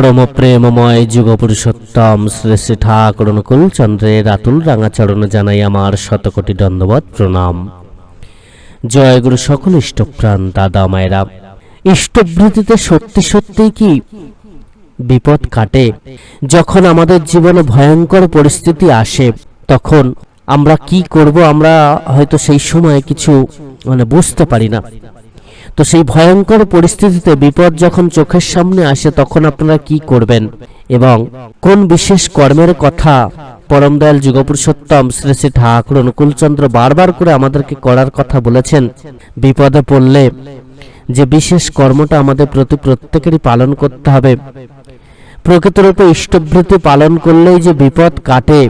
পরম প্রেমময় যুগ পুরুষোত্তম শ্রী শ্রী ঠাকুর অনুকূল চন্দ্রের আতুল রাঙাচরণ জানাই আমার শতকোটি দণ্ডবত প্রণাম। জয় গুরু সকল ইষ্টপ্রাণ, দাদা মায়েরা। ইষ্টবৃত্তিতে সত্যি সত্যি কি বিপদ কাটে? যখন আমাদের জীবনে ভয়ঙ্কর পরিস্থিতি আসে, তখন আমরা কি করব আমরা হয়তো সেই সময় কিছু মানে বুঝতে পারি না। তো সেই ভয়ঙ্কর পরিস্থিতিতে বিপদ যখন চোখের সামনে আসে, তখন আপনারা কি করবেন? এবং কোন বিশেষ কর্মের কথা পরম দয়াল যুগপুরুষোত্তম শ্রী শ্রী ঠাকুর অনুকূলচন্দ্র বারবার করে আমাদেরকে করার কথা বলেছেন, বিপদে পড়লে যে বিশেষ কর্মটা আমাদের প্রতি প্রত্যেকেরই পালন করতে হবে। প্রকৃতরূপে ইষ্টভৃতি পালন করলেই যে বিপদ কাটে,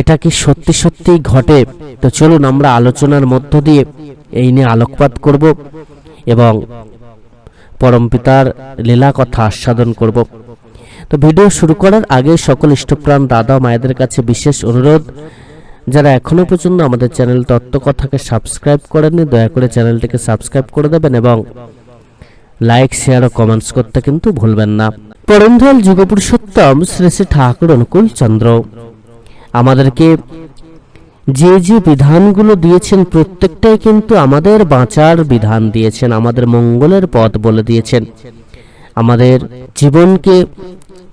এটা কি সত্যি সত্যি ঘটে? তো চলুন আমরা আলোচনার মধ্য দিয়ে এই নিয়ে আলোকপাত করব। এবং পরমপিতার লীলা কথা আস্বাদন করব। তো ভিডিও শুরু করার আগে সকল ইষ্টপ্রাণ দাদা মায়েদের কাছে বিশেষ অনুরোধ, যারা এখনও পর্যন্ত আমাদের চ্যানেল তত্ত্বকথাকে সাবস্ক্রাইব করেননি, দয়া করে চ্যানেলটিকে সাবস্ক্রাইব করে দেবেন এবং লাইক, শেয়ার ও কমেন্টস করতে কিন্তু ভুলবেন না। পরমধল যুগপুরুষোত্তম শ্রী শ্রী ঠাকুর অনুকূল চন্দ্র। আমাদেরকে যে যে বিধানগুলো দিয়েছেন প্রত্যেকটাই কিন্তু আমাদের বাঁচার বিধান দিয়েছেন, আমাদের মঙ্গলের পথ বলে দিয়েছেন। আমাদের জীবনকে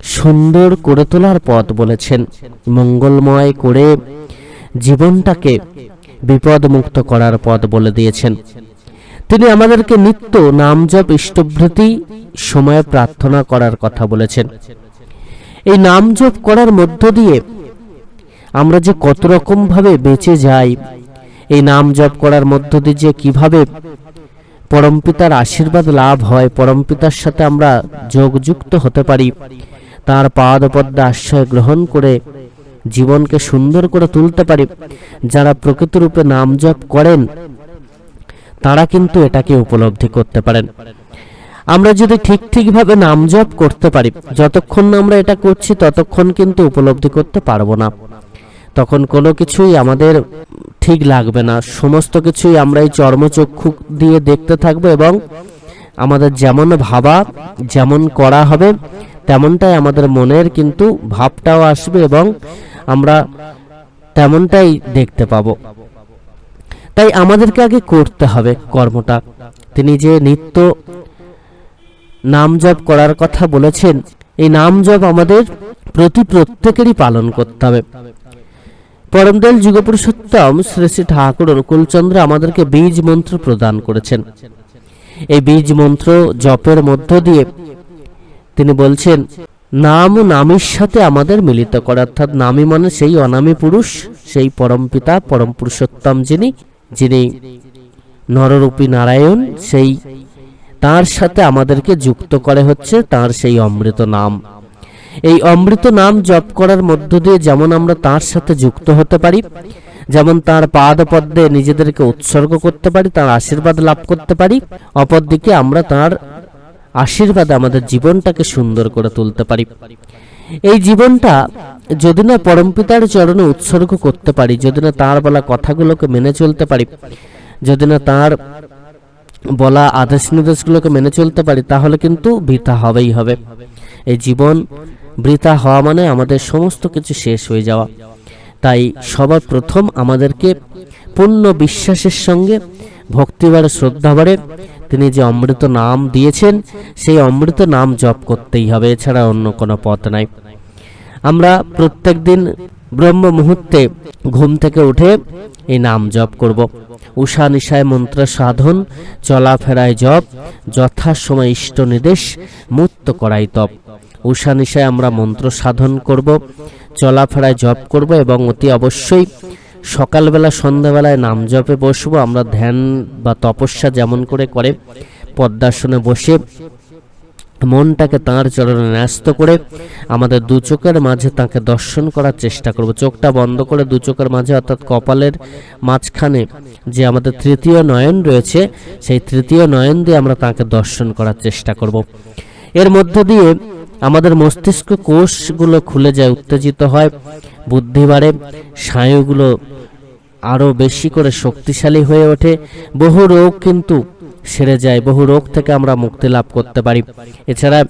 সুন্দর করে তোলার পথ বলেছেন। মঙ্গলময় করে জীবনটাকে বিপদমুক্ত করার পথ বলে দিয়েছেন। তিনি আমাদেরকে নিত্য নাম জপ ইষ্টভৃতি সময়ে প্রার্থনা করার কথা বলেছেন। এই নাম জপ করার মধ্য দিয়ে আমরা যে কত রকম ভাবে বেঁচে যাই, এই নাম জপ করার মধ্য দিয়ে যে কীভাবে পরমপিতার আশীর্বাদ লাভ হয়, পরমপিতার সাথে আমরা যোগযুক্ত হতে পারি, তার পাদপদ্মে আশ্রয় গ্রহণ করে জীবনকে সুন্দর করে তুলতে পারি, যারা প্রকৃতরূপে নাম জপ করেন, তারা কিন্তু এটাকে উপলব্ধি করতে পারেন। আমরা যদি ঠিক ঠিকভাবে নাম জপ করতে পারি, যতক্ষণ না আমরা এটা করছি, ততক্ষণ কিন্তু উপলব্ধি করতে পারব না। তখন কোনো কিছুই আমাদের ঠিক লাগবে না। সমস্ত কিছুই আমরা এই চর্মচক্ষু দিয়ে দেখতে থাকব এবং আমাদের যেমন ভাবা, যেমন করা হবে, তেমনটাই আমাদের মনের কিন্তু ভাবটাও আসবে এবং আমরা তেমনটাই দেখতে পাবো। তাই আমাদেরকে আগে করতে হবে কর্মটা। তিনি যে নিত্য নাম জপ করার কথা বলেছেন, এই নাম জপ আমাদের প্রতি প্রত্যেকেরই পালন করতে হবে। পরমদয়াল যুগপুরুষোত্তম শ্রী শ্রী ঠাকুর অনুকূলচন্দ্র আমাদেরকে বীজ মন্ত্র প্রদান করেছেন। এই বীজ মন্ত্র জপের মধ্য দিয়ে তিনি বলছেন, নাম নামের সাথে আমাদের মিলিত করা, অর্থাৎ নামী মানে সেই অনামী পুরুষ, সেই পরম পিতা, পরম পুরুষোত্তম যিনি যিনি নররূপী নারায়ণ, সেই তার সাথে আমাদেরকে যুক্ত করে হচ্ছে তার সেই অমৃত নাম। এই অমৃত নাম জপ করার মধ্য দিয়ে যেমন আমরা তার সাথে যুক্ত হতে পারি, যেমন তার পাদ পদ্মে নিজেদেরকে উৎসর্গ করতে পারি, তার আশীর্বাদ লাভ করতে পারি, অপরদিকে আমরা তার আশীর্বাদে আমাদের জীবনটাকে সুন্দর করে তুলতে পারি। এই জীবনটা যদি না পরমপিতার চরণে উৎসর্গ করতে পারি, যদি না তার বলা কথাগুলোকে মেনে চলতে পারি, যদি না তার বলা আদেশ নির্দেশগুলোকে মেনে চলতে পারি, তাহলে কিন্তু বৃথা হবেই হবে। এই জীবন বৃথা হওয়া মানে আমাদের সমস্ত কিছু শেষ হয়ে যাওয়া। তাই সবার প্রথম আমাদেরকে পূর্ণ বিশ্বাসের সঙ্গে ভক্তিবারে শ্রদ্ধাবারে তিনি যে অমৃত নাম দিয়েছেন, সেই অমৃত নাম জপ করতেই হবে, এছাড়া অন্য কোনো পথ নাই। আমরা প্রত্যেক দিন ব্রহ্ম মুহূর্তে ঘুম থেকে উঠে এই নাম জপ করব। উষা নিশায় মন্ত্র সাধন, চলাফেরায় জপ, যথাসময় ইষ্ট নির্দেশ, মুক্ত করাই তপ। উষা নিশায় আমরা মন্ত্র সাধন করব, চলাফেরায় জপ করব এবং অতি অবশ্যই সকালবেলা, সন্ধ্যাবেলায় নাম জপে বসবো। আমরা ধ্যান বা তপস্যা যেমন করে করে পদ্মাসনে বসে মনটাকে তাঁর চরণে ন্যস্ত করে আমাদের দু চোখের মাঝে তাকে দর্শন করার চেষ্টা করব। চোখটা বন্ধ করে দু চোখের মাঝে, অর্থাৎ কপালের মাঝখানে যে আমাদের তৃতীয় নয়ন রয়েছে, সেই তৃতীয় নয়ন দিয়ে আমরা তাকে দর্শন করার চেষ্টা করব। এর মধ্য দিয়ে আমাদের মস্তিষ্ক কোষগুলো খুলে যায়, উত্তেজিত হয়। বুদ্ধি বাড়ে স্নায়ুগুলো আরও বেশি করে শক্তিশালী হয়ে ওঠে। বহু রোগ কিন্তু সেরে যায়, বহু রোগ থেকে আমরা মুক্তি লাভ করতে পারি। এছাড়া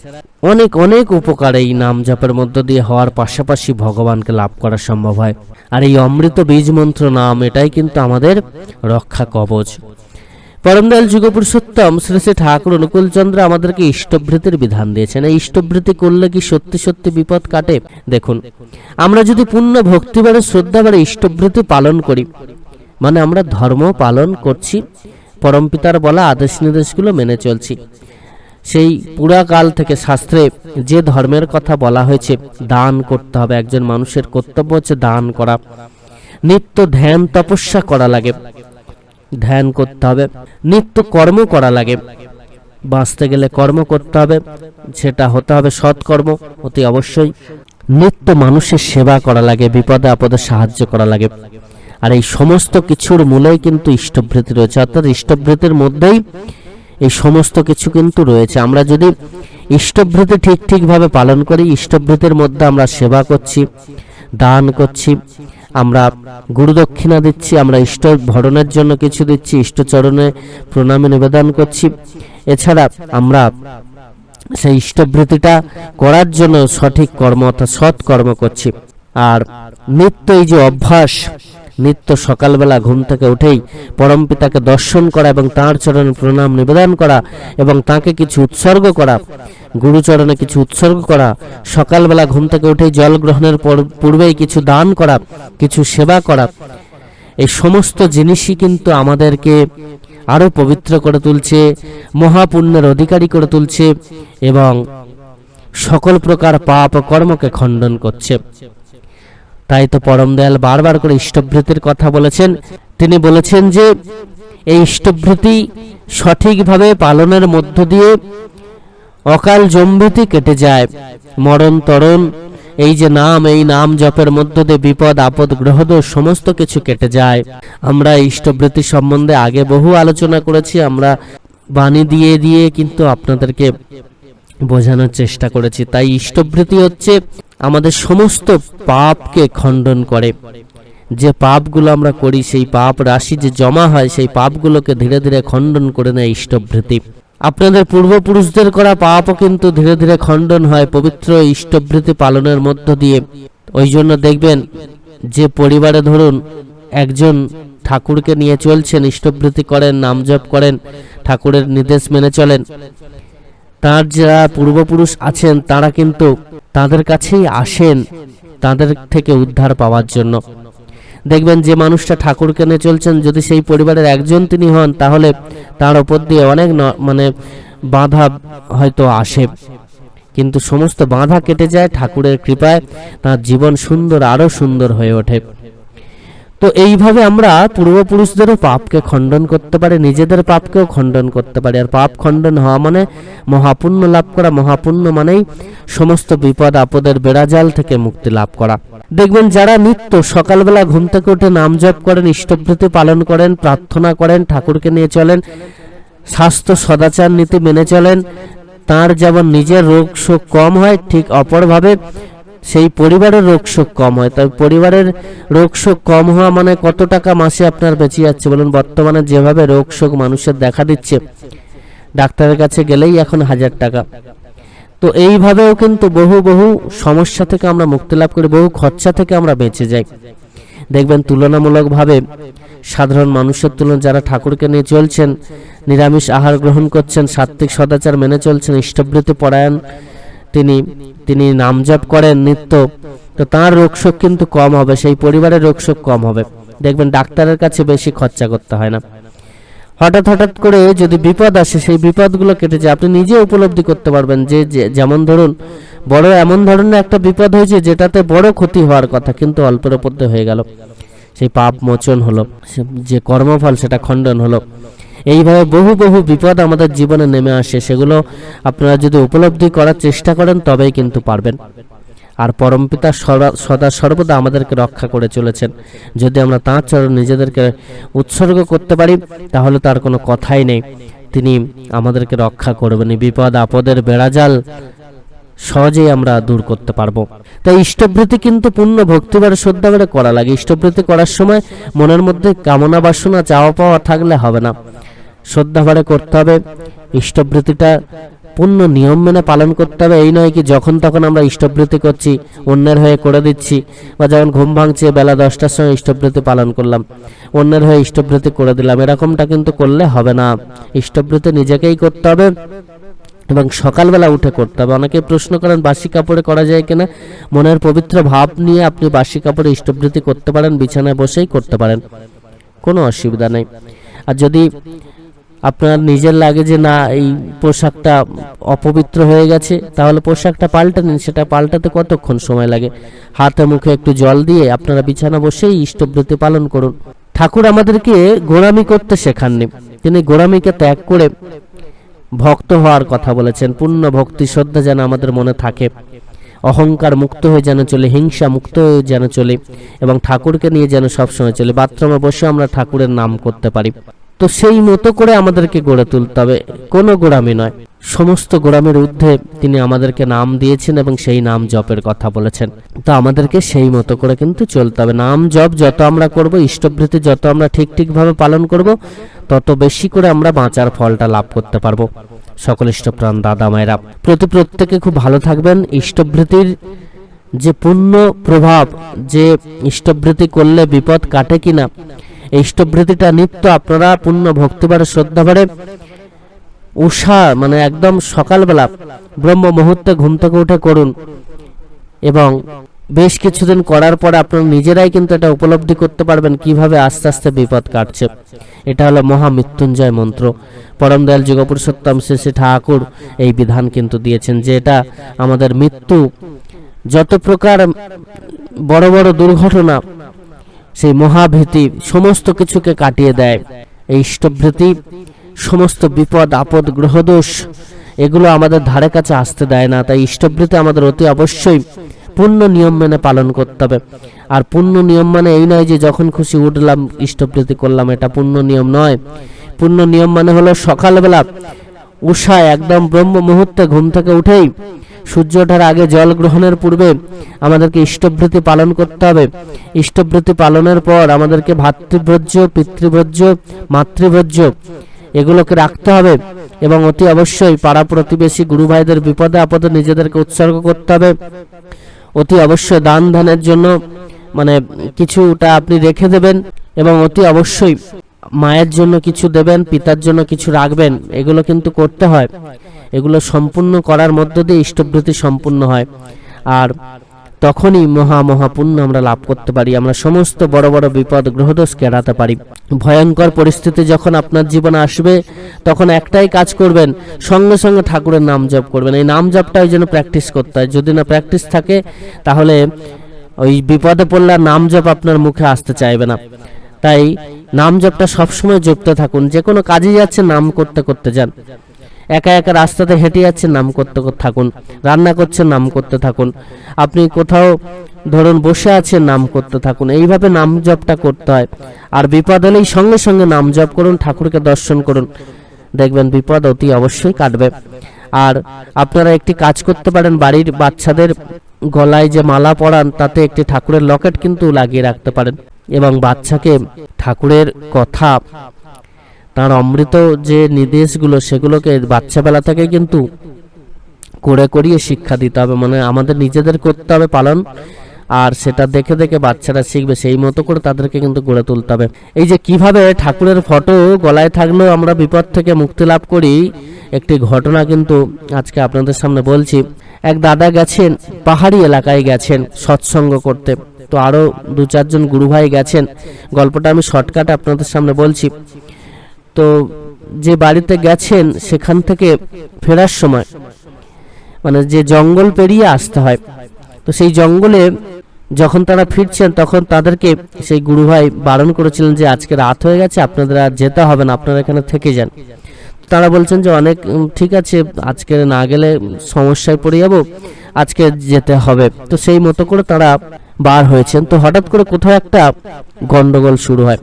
অনেক অনেক উপকার এই নাম জপের মধ্য দিয়ে হওয়ার পাশাপাশি ভগবানকে লাভ করা সম্ভব হয়। আর এই অমৃত বীজ মন্ত্র নাম, এটাই কিন্তু আমাদের রক্ষা কবচ। পরমদয়াল যুগপুরুষোত্তম শ্রী শ্রী ঠাকুর অনুকূলচন্দ্র আমাদেরকে ইষ্টভৃতির বিধান দিয়েছেন। এই ইষ্টভৃতি করলে কি সত্যি সত্যি বিপদ কাটে? দেখুন, আমরা যদি পূর্ণ ভক্তিবারে শ্রদ্ধাবারে ইষ্টভৃতি পালন করি মানে আমরা ধর্ম পালন করছি পরমপিতার বলা আদেশ নির্দেশগুলো মেনে চলছি। সেই পুরাকাল থেকে শাস্ত্রে যে ধর্মের কথা বলা হয়েছে, দান করতে হবে, একজন মানুষের কর্তব্য হচ্ছে দান করা। নিত্য ধ্যান তপস্যা করা লাগে। ধ্যান করতে হবে। নিত্য কর্ম করা লাগে। বাঁচতে গেলে কর্ম করতে হবে। সেটা হতে হবে সৎকর্ম, অতি অবশ্যই। নিত্য মানুষের সেবা করা লাগে, বিপদে আপদে সাহায্য করা লাগে। আর এই সমস্ত কিছুর মূলেই কিন্তু ইষ্টভৃতি রয়েছে। অর্থাৎ ইষ্টভৃতির মধ্যেই এই সমস্ত কিছু কিন্তু রয়েছে। আমরা যদি ইষ্টভৃতি ঠিক ঠিকভাবে পালন করি, ইষ্টভৃতির মধ্যে আমরা সেবা করছি, দান করছি আমরা গুরুদক্ষিণা দিচ্ছি, আমরা ইষ্ট ভরণের জন্য কিছু দিচ্ছি, ইষ্টচরণে প্রণামে নিবেদন করছি। এছাড়া আমরা সেই ইষ্টবৃত্তিটা করার জন্য সঠিক কর্ম অর্থাৎ সৎ কর্ম করছি। আর নিত্য এই যে অভ্যাস নিত্য সকালবেলা ঘুম থেকে উঠেই পরম পিতাকে দর্শন করা এবং তাঁর চরণে প্রণাম, নিবেদন করা এবং তাকে কিছু উৎসর্গ করা, গুরুচরণে কিছু উৎসর্গ করা, সকালবেলা ঘুম থেকে উঠেই জল গ্রহণের পর- পূর্বেই কিছু দান করা, কিছু সেবা করা, এই সমস্ত জিনিসই কিন্তু আমাদেরকে আরও পবিত্র করে তুলছে, মহাপুণ্যের অধিকারী করে তুলছে এবং সকল প্রকার পাপ কর্মকে খণ্ডন করছে। তাই তো পরম দয়াল বারবার করে ইষ্টভৃতির কথা বলেছেন। তিনি বলেছেন যে, এই ইষ্টভৃতি সঠিকভাবে পালনের মধ্য দিয়ে অকাল জম্বিতি কেটে যায়। মরণ তরণ, এই যে নাম, এই নাম জপের মধ্য দিয়ে বিপদ, আপদ, গ্রহদোষ সমস্ত কিছু কেটে যায়। আমরা ইষ্টভৃতি সম্বন্ধে আগে বহু আলোচনা করেছি, আমরা বাণী দিয়ে দিয়ে কিন্তু আপনাদেরকে বোঝানোর চেষ্টা করেছি। তাই ইষ্টভৃতি হচ্ছে আমাদের সমস্ত পাপকে খণ্ডন করে। যে পাপগুলো আমরা করি, সেই পাপ রাশি যে জমা হয়, সেই পাপগুলোকে ধীরে ধীরে খণ্ডন করে নেয় ইষ্টভৃতি। আপনাদের পূর্বপুরুষদের করা পাপও কিন্তু ধীরে ধীরে খণ্ডন হয় পবিত্র ইষ্টভৃতি পালনের মধ্য দিয়ে। ওই জন্য দেখবেন, যে পরিবারে ধরুন, একজন ঠাকুরকে নিয়ে চলছেন, ইষ্টভৃতি করেন, নাম জপ করেন, ঠাকুরের নির্দেশ মেনে চলেন, তার যারা পূর্বপুরুষ আছেন, তারা কিন্তু তাদের কাছেই আসেন তাদের থেকে উদ্ধার পাওয়ার জন্য। দেখবেন যে মানুষটা ঠাকুর কেনে চলছেন, যদি সেই পরিবারের একজন তিনি হন, তাহলে তার ওপর দিয়ে অনেক মানে বাধা হয়তো আসে। কিন্তু সমস্ত বাধা কেটে যায় ঠাকুরের কৃপায়, তার জীবন সুন্দর, আরও সুন্দর হয়ে ওঠে। তো এইভাবে আমরা পূর্বপুরুষদেরও পাপকে খণ্ডন করতে পারি, নিজেদের পাপকেও খণ্ডন করতে পারি। আর পাপ খণ্ডন হওয়া মানে মহাপুণ্য লাভ করা। মহাপুণ্য মানেই সমস্ত বিপদ আপদের বেড়াজাল থেকে মুক্তি লাভ করা। দেখবেন যারা নিত্য সকালবেলা ঘুম থেকে উঠে নাম জপ করেন, ইষ্টভৃতি পালন করেন, প্রার্থনা করেন, ঠাকুরকে নিয়ে চলেন, স্বাস্থ্য সদাচার নীতি মেনে চলেন, তার যেমন নিজের রোগ শোক কম হয়, ঠিক অপরভাবে সেই পরিবারের রোগ শোক কম হয়। তবে পরিবারের রোগ শোক কম হওয়া মানে কত টাকা মাসে আপনার বেঁচে যাচ্ছে? বলুন, বর্তমানে যেভাবে রোগ শোক মানুষের দেখা দিচ্ছে, ডাক্তারের কাছে গেলেই এখন হাজার টাকা। তো এইভাবেও কিন্তু বহু বহু সমস্যা থেকে আমরা মুক্তি লাভ করি, বহু খরচা থেকে আমরা বেঁচে যাই। দেখবেন, তুলনামূলকভাবে সাধারণ মানুষের তুলনায় যারা ঠাকুরকে নিয়ে চলছেন, নিরামিষ আহার গ্রহণ করছেন সাত্বিক সদাচার মেনে চলছেন, ইষ্টবৃত্তি পরায়ণ তিনি তিনি নাম জপ করেন নিত্য। তো তার রোগশোক কিন্তু কম হবে, সেই পরিবারের রোগশোক কম হবে। দেখবেন ডাক্তারের কাছে বেশি খরচা করতে হয় না। হঠাৎ হঠাৎ করে যদি বিপদ আসে, সেই বিপদগুলো কেটে যায়। আপনি নিজে উপলব্ধি করতে পারবেন যে যেমন ধরুন, বড় এমন ধরনের একটা বিপদ হয়েছে যেটাতে বড় ক্ষতি হওয়ার কথা কিন্তু অল্পের দিয়ে হয়ে গেল। সেই পাপ মোচন হলো যে কর্মফল সেটা খণ্ডন হলো। এইভাবে বহু বহু বিপদ আমাদের জীবনে নেমে আসে, সেগুলো আপনারা যদি উপলব্ধি করার চেষ্টা করেন, তবেই কিন্তু পারবেন। আর পরমপিতা সদা- সর্বদা আমাদেরকে রক্ষা করে চলেছেন। যদি আমরা তাঁর চরণ নিজেদেরকে উৎসর্গ করতে পারি, তাহলে তার কোনো কথাই নেই। তিনি আমাদেরকে রক্ষা করবেন। বিপদ, আপদের বেড়াজাল সহজেই আমরা দূর করতে পারব। তাই ইষ্টবৃত্তি কিন্তু পূর্ণ ভক্তিবার শ্রদ্ধা করে করা লাগে। ইষ্টবৃত্তি করার সময় মনের মধ্যে কামনা বাসনা চাওয়া পাওয়া থাকলে হবে না। শ্রদ্ধাভারে করতে হবে। ইষ্টবৃত্তিটা পূর্ণ নিয়ম মেনে পালন করতে হবে। এই নয় কি যখন তখন আমরা ইষ্টবৃত্তি করছি, অন্যের হয়ে করে দিচ্ছি বা যখন ঘুম ভাঙছে বেলা দশটার সময় ইষ্টবৃত্তি পালন করলাম, অন্যের হয়ে ইষ্টবৃত্তি করে দিলাম। এরকমটা কিন্তু করলে হবে না। ইষ্টবৃত্তি নিজেকেই করতে হবে এবং সকালবেলা উঠে করতে হবে। অনেকে প্রশ্ন করেন, বাসি কাপড়ে করা যায় কিনা? মনের পবিত্র ভাব নিয়ে আপনি বাসি কাপড়ে ইষ্টবৃত্তি করতে পারেন, বিছানায় বসেই করতে পারেন। কোনো অসুবিধা নেই। আর যদি আপনার নিজের লাগে যে না, এই পোশাকটা অপবিত্র হয়ে গেছে, তাহলে পোশাকটা পাল্টে নিন, সেটা পাল্টাতে কতক্ষণ সময় লাগে? হাতে মুখে একটু জল দিয়ে আপনারা বিছানা বসেই ইষ্টবৃত্তি পালন করুন। ঠাকুর আমাদেরকে গোড়ামি করতে শেখাননি। তিনি গোড়ামিকে ত্যাগ করে ভক্ত হওয়ার কথা বলেছেন। পূর্ণ ভক্তি শ্রদ্ধা যেন আমাদের মনে থাকে। অহংকার মুক্ত হয়ে যেন চলে, হিংসা মুক্ত হয়ে যেন চলে, এবং ঠাকুরকে নিয়ে যেন সবসময় চলে। বাথরুমে বসে আমরা ঠাকুরের নাম করতে পারি। তো সেই মতো করে আমাদেরকে গড়ে তুলতে হবে। কোনো গোড়ামি নয়। সমস্ত গোড়ামির ঊর্ধ্বে তিনি আমাদেরকে নাম দিয়েছেন এবং সেই নাম জপের কথা বলেছেন। তো আমাদেরকে সেই মতো করে কিন্তু চলতে হবে। নাম জপ যত আমরা করব, ইষ্টবৃত্তি যত আমরা ঠিক ঠিকভাবে পালন করব, তত বেশি করে আমরা বাঁচার ফলটা লাভ করতে পারব। সকল ইষ্টপ্রাণ দাদা মায়েরা, প্রতি প্রত্যেকে খুব ভালো থাকবেন। ইষ্টবৃত্তির যে পূর্ণ প্রভাব, যে ইষ্টবৃত্তি করলে বিপদ কাটে কিনা এই নিত্য আপনারা পূর্ণ ভক্তিবারে শ্রদ্ধাবারে উষা মানে একদম সকালবেলা ব্রহ্ম মুহূর্তে ঘুম থেকে উঠে করুন। এবং বেশ কিছুদিন করার পরে আপনারা নিজেরাই কিন্তু এটা উপলব্ধি করতে পারবেন কীভাবে আস্তে আস্তে বিপদ কাটছে। এটা হলো মহামৃত্যুঞ্জয় মন্ত্র। পরম দয়াল যুগপুরুষোত্তম শ্রী শ্রী ঠাকুর এই বিধান কিন্তু দিয়েছেন যে এটা আমাদের মৃত্যু যত প্রকার বড় বড় দুর্ঘটনা সেই মহাভীতি সমস্ত কিছুকে কাটিয়ে দেয়। এই ইষ্টভৃতি, সমস্ত বিপদ, আপদ, গ্রহদোষ, এগুলো আমাদের ধারে কাছে আসতে দেয় না। তাই ইষ্টভৃতি আমাদের অতি অবশ্যই পূর্ণ নিয়ম মেনে পালন করতে হবে। আর পূর্ণ নিয়ম মানে এই নয় যে যখন খুশি উঠলাম, ইষ্টভৃতি করলাম, এটা পূর্ণ নিয়ম নয়। পূর্ণ নিয়ম মানে হলো সকালবেলা উষায় একদম ব্রহ্ম মুহূর্তে ঘুম থেকে উঠেই সূর্য ওঠার আগে জল গ্রহণের পূর্বে আমাদেরকে ইষ্টভৃতি পালন করতে হবে। ইষ্টভৃতি পালনের পর আমাদেরকে ভাতৃভোজ্য পিতৃভোজ্য মাতৃভোজ্য এগুলোকে রাখতে হবে এবং অতি অবশ্যই পাড়া প্রতিবেশী গুরু ভাইদের বিপদে আপদে নিজেদেরকে উৎসর্গ করতে হবে। অতি অবশ্যই দান ধ্যানের জন্য মানে কিছুটা আপনি রেখে দেবেন এবং অতি অবশ্যই মায়ের জন্য কিছু দেবেন, পিতার জন্য কিছু রাখবেন, এগুলো কিন্তু করতে হয়। এগুলো সম্পূর্ণ করার মধ্য দিয়ে ইষ্টবৃত্তি সম্পূর্ণ হয়। আর তখনই মহা মহাপুণ্য আমরা লাভ করতে পারি। আমরা সমস্ত বড় বড় বিপদ গ্রহদোষকে এড়াতে পারি। ভয়ঙ্কর পরিস্থিতি যখন আপনার জীবনে আসবে, তখন একটাই কাজ করবেন, সঙ্গে সঙ্গে ঠাকুরের নাম জপ করবেন। এই নাম জপটাই যেন প্র্যাকটিস করতে হয়। যদি না প্র্যাকটিস থাকে, তাহলে ওই বিপদে পড়লে নাম জপ আপনার মুখে আসতে চাইবে না। তাই নাম জপটা সবসময় যুক্ত থাকুন। যে কোনো কাজে যাচ্ছে, নাম করতে করতে যান। একা একা রাস্তাতে হেঁটে যাচ্ছেন নাম করতে থাকুন। রান্না করছেন নাম করতে থাকুন। আপনি কোথাও ধরুন বসে আছেন, নাম করতে থাকুন। এইভাবে নাম জপটা করতে হয়। আর বিপদ হলেই সঙ্গে সঙ্গে নাম জপ করুন, ঠাকুরকে দর্শন করুন। দেখবেন বিপদ অতি অবশ্যই কাটবে। আর আপনারা একটি কাজ করতে পারেন, বাড়ির বাচ্চাদের গলায় যে মালা পরান, তাতে একটি ঠাকুরের লকেট কিন্তু লাগিয়ে রাখতে পারেন। এবং বাচ্চাকে ঠাকুরের কথা, তার অমৃত যে নির্দেশগুলো সেগুলোকে বাচ্চাবেলা থেকে কিন্তু করে করিয়ে শিক্ষা দিতে হবে। মানে আমাদের নিজেদের করতে হবে পালন, আর সেটা দেখে দেখে বাচ্চারা শিখবে। সেই মতো করে তাদেরকে কিন্তু গড়ে তুলতে হবে। এই যে কীভাবে ঠাকুরের ফটো গলায় থাকলেও আমরা বিপদ থেকে মুক্তি লাভ করি, একটি ঘটনা কিন্তু আজকে আপনাদের সামনে বলছি। এক দাদা গেছেন, পাহাড়ি এলাকায় গেছেন সৎসঙ্গ করতে। তো আরও দু চারজন গুরুভাই গেছেন। গল্পটা আমি শর্টকাটে আপনাদের সামনে বলছি। তো যে বাড়িতে গেছেন, সেখান থেকে ফেরার সময় মানে যে জঙ্গল পেরিয়ে আসতে হয়, তো সেই জঙ্গলে যখন তারা ফিরছেন, তখন তাদেরকে সেই গুরু ভাই বারণ করেছিলেন যে, আজকে রাত হয়ে গেছে, আপনাদের আর যেতে হবে না, আপনারা এখানে থেকে যান। তারা বলছেন যে, অনেক ঠিক আছে, আজকে না গেলে সমস্যায় পড়ে যাব, আজকে যেতে হবে। তো সেই মতো করে তারা বার হয়েছেন। তো হঠাৎ করে কোথাও একটা গন্ডগোল শুরু হয়।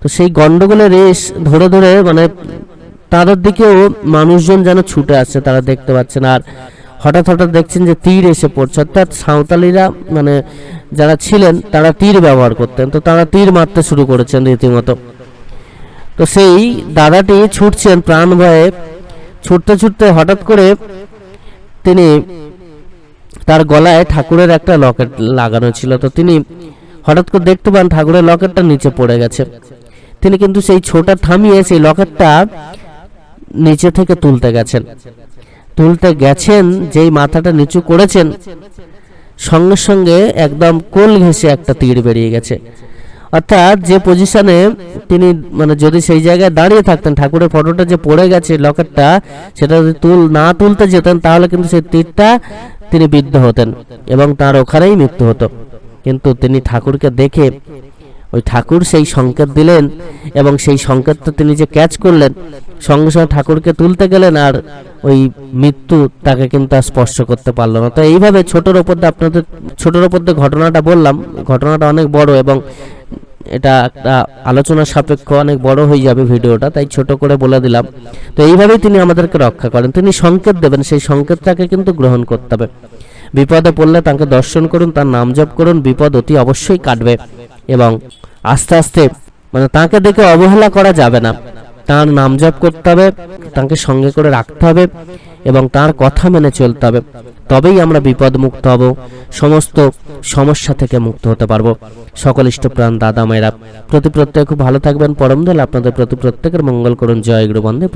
তো সেই গন্ডগোলের রেস ধরে ধরে মানে তাদের দিকেও মানুষজন যেন ছুটে আসছে, তারা দেখতে পাচ্ছেন। আর হঠাৎ হঠাৎ দেখছেন যে তীর এসে পড়ছে। অর্থাৎ সাঁওতালিরা মানে যারা ছিলেন, তারা তীর ব্যবহার করতেন। তো তারা তীর মারতে শুরু করেছেন রীতিমতো। তো সেই দাদাটি ছুটছেন প্রাণ ভয়ে। ছুটতে ছুটতে হঠাৎ করে তিনি তার গলায় ঠাকুরের একটা লকেট লাগানো ছিল। তো তিনি হঠাৎ করে দেখতে পান ঠাকুরের লকেটটা নিচে পড়ে গেছে। তিনি কিন্তু সেই ছোটা থামিয়ে সেই লকেটটা নিচে থেকে তুলতে গেছেন। তুলতে গেছেন, যেই মাথাটা নিচু করেছেন, সঙ্গে সঙ্গে একদম কোল ঘেঁষে একটা তীর বেরিয়ে গেছে। অর্থাৎ যে পজিশনে তিনি মানে যদি সেই জায়গায় দাঁড়িয়ে থাকতেন, ঠাকুরের ফটোটা যে পড়ে গেছে লকেটটা সেটা যদি তুল, না তুলতে যেতেন, তাহলে কিন্তু সেই তীরটা তিনি বিদ্ধ হতেন এবং তার ওখানেই মৃত্যু হতো। কিন্তু তিনি ঠাকুরকে দেখে ওই ঠাকুর সেই সংকেত দিলেন এবং সেই সংকেতটা তিনি যে ক্যাচ করলেন, সঙ্গে সঙ্গে ঠাকুরকে তুলতে গেলেন আর ওই মৃত্যু তাকে কিন্তু আর স্পর্শ করতে পারল না। তো এইভাবে ছোটোর ওপর দিয়ে আপনাদের, ছোটোর ওপর দিয়ে ঘটনাটা বললাম, ঘটনাটা অনেক বড় এবং এটা একটা আলোচনা সাপেক্ষ, অনেক বড় হয়ে যাবে ভিডিওটা, তাই ছোট করে বলে দিলাম। তো এইভাবেই তিনি আমাদেরকে রক্ষা করেন। তিনি সংকেত দেবেন, সেই সংকেতটাকে কিন্তু গ্রহণ করতে হবে। বিপদে পড়লে তাকে দর্শন করুন, তার নাম জপ করুন, বিপদ অতি অবশ্যই কাটবে। এবং আস্তে আস্তে মানে তাকে দেখে অবহেলা করা যাবে না। তার নাম জপ করতে হবে, তাকে সঙ্গে করে রাখতে হবে। এবং তার কথা মেনে চলতে হবে। তবেই আমরা বিপদ মুক্ত হব, সমস্ত সমস্যা থেকে মুক্ত হতে পারব। সকল ইষ্টপ্রাণ দাদা, মায়েরা, প্রতি প্রত্যেক খুব ভালো থাকবেন। পরম দল আপনাদের প্রতি প্রত্যেকের মঙ্গল করুন। জয় গুরু বন্দে